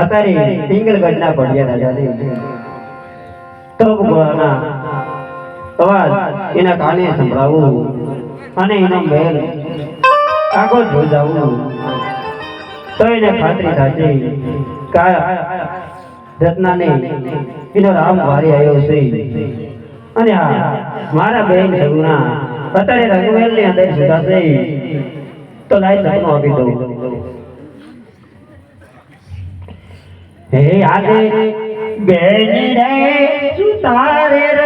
અત્યારે પિંગલગઢના પડિયા રાજાને તો ભગવાના અવાજ એના કાને સંભળાવવું અને એનો મેલ આગળ જોઈ જવું. તો એને ખાતરી થશે કા રત્નાને એનો રામ વારી આવ્યો છે. અને હા મારા બેન સગુણા અત્યારે રઘુવેલની અંદર સુધાશે તો લાઈ સપનું આપી દઉં હે આદે બેન રે સુતારે રઘુવેલ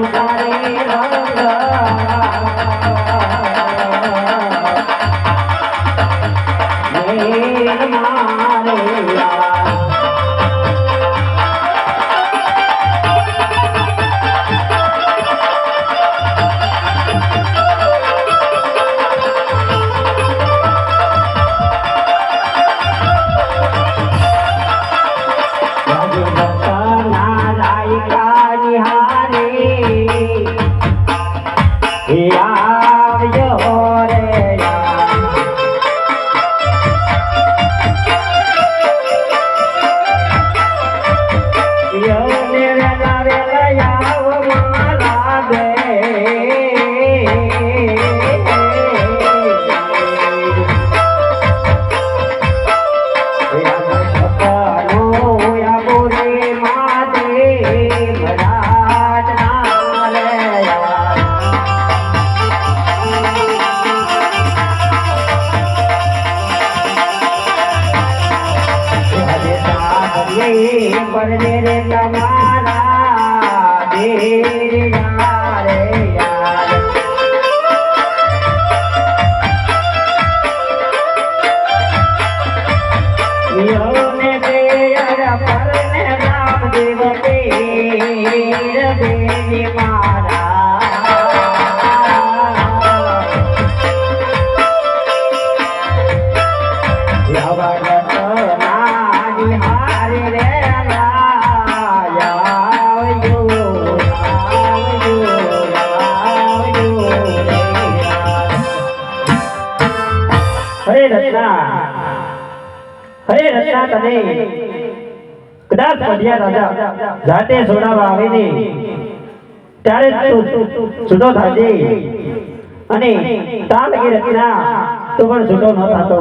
યાદ રે તમારા દેર. હરે રત્ના તને કદાચ પઢિયા રાજા જાતે સોડાવા આવીને ત્યારે છૂટો થાજે. અને તાલ લગી રત્ના તો પણ છૂટો ન થતો.